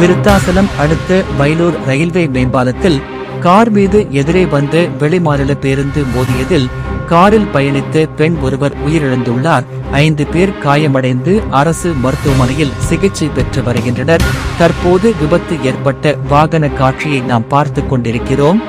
விருத்தாசலம் அடுத்த Vayalur railway மேம்பாலத்தில் car மீது எதிரே வந்த வெளிமாநில பேருந்து மோதியதில் காரில் பயணித்த பெண் ஒருவர் உயிரிழந்துள்ளார். ஐந்து பேர் காயமடைந்து அரசு மருத்துவமனையில் சிகிச்சை பெற்று வருகின்றனர். தற்போது விபத்து ஏற்பட்ட வாகன காட்சியை நாம் பார்த்து கொண்டிருக்கிறோம்.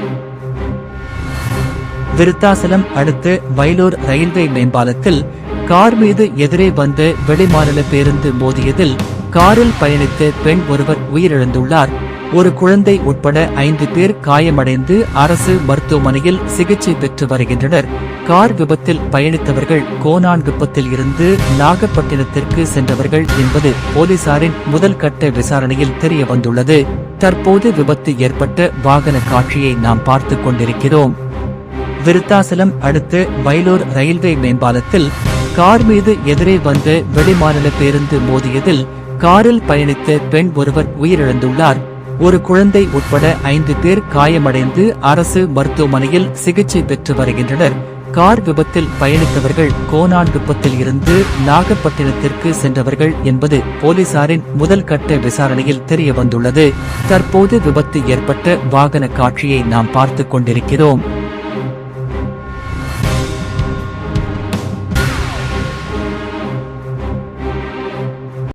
விருத்தாசலம் அடுத்த வயலூர் ரயில்வே மேம்பாலத்தில் கார் மீது எதிரே வந்த வெளிமாநில பேருந்து மோதியதில் காரில் பயணித்த பெண் ஒருவர் உயிரிழந்துள்ளார். ஒரு குழந்தை உட்பட ஐந்து பேர் காயமடைந்து அரசு மருத்துவமனையில் சிகிச்சை பெற்று வருகின்றனர். கார் விபத்தில் பயணித்தவர்கள் கோனான்குப்பத்தில் இருந்து நாகப்பட்டினத்திற்கு சென்றவர்கள் என்பது போலீசாரின் முதல் கட்ட விசாரணையில் தெரிய வந்துள்ளது. தற்போது விபத்து ஏற்பட்ட வாகன காட்சியை நாம் பார்த்து கொண்டிருக்கிறோம். விருத்தாசலம் அடுத்து வயலூர் ரயில்வே மேம்பாலத்தில் கார் மீது எதிரே வந்த வெளிமாநில பேருந்து மோதியதில் காரில் பயணித்த பெண் ஒருவர் உயிரிழந்துள்ளார். ஒரு குழந்தை உட்பட ஐந்து பேர் காயமடைந்து அரசு மருத்துவமனையில் சிகிச்சை பெற்று வருகின்றனர். கார் விபத்தில் பயணித்தவர்கள் கோனான் விபத்தில் இருந்து நாகப்பட்டினத்திற்கு சென்றவர்கள் என்பது போலீசாரின் முதல் கட்ட விசாரணையில் தெரிய வந்துள்ளது தற்போது விபத்து ஏற்பட்ட வாகன காட்சியை நாம் பார்த்துக் கொண்டிருக்கிறோம்.